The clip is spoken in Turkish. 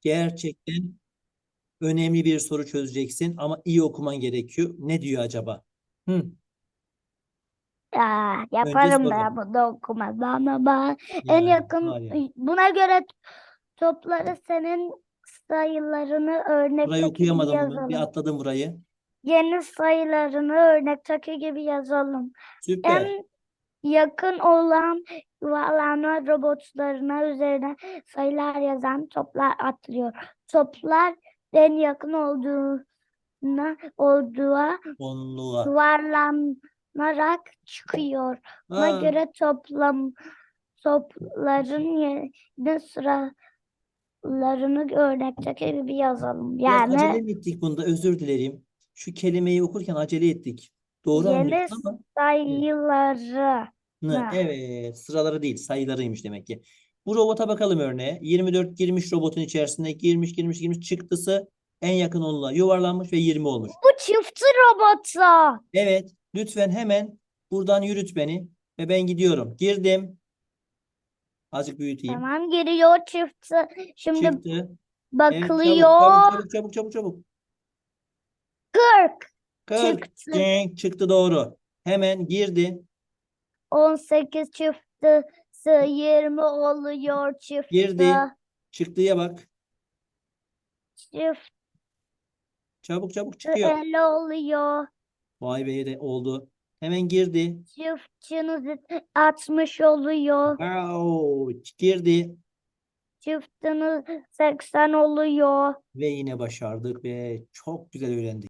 Gerçekten önemli bir soru çözeceksin ama iyi okuman gerekiyor. Ne diyor acaba? Hı, Ya, yaparım ben bunu okumadan ama en yani yakın var ya. buna göre topları senin sayılarını Burayı örnekteki gibi okuyamadım mı? Bir yazalım. atladım burayı. Yeni sayılarını örnekteki gibi yazalım. Süper. En yakın olan yuvarlanma robotlarına üzerine sayılar yazan toplar atlıyor. Toplar en yakın olduğuna olduğuna Onluğa. yuvarlanarak çıkıyor. Buna göre toplam topların yerine sıralarını örnekteki gibi yazalım. biraz acele Yani mi ettik bunda? Özür dilerim. Şu kelimeyi okurken acele ettik. Doğru yeni anlıyoruz ama sayıları Hı, Ha. evet sıraları değil sayılarıymış demek ki. Bu robota bakalım örneğe. 24 girmiş robotun içerisine girmiş girmiş girmiş çıktısı en yakın onluğa yuvarlanmış ve 20 olmuş. bu çiftçi robotu. Evet lütfen hemen buradan yürüt beni ve ben gidiyorum. Girdim. Azıcık büyüteyim. Tamam giriyor çiftçi. Şimdi Çıktı. Evet, bakılıyor. çabuk çabuk çabuk çabuk çabuk. 40 40 çıktı. Cenk çıktı doğru. Hemen girdi. 18 çıktısı 20 oluyor çiftçi. Girdi. Çıktıya bak. Çift Çabuk çabuk çıkıyor. 50 oluyor. Vay be de oldu. Hemen girdi. Çiftçiniz 60 oluyor. Wow, girdi. Çiftiniz 80 oluyor. Ve yine başardık ve çok güzel öğrendik.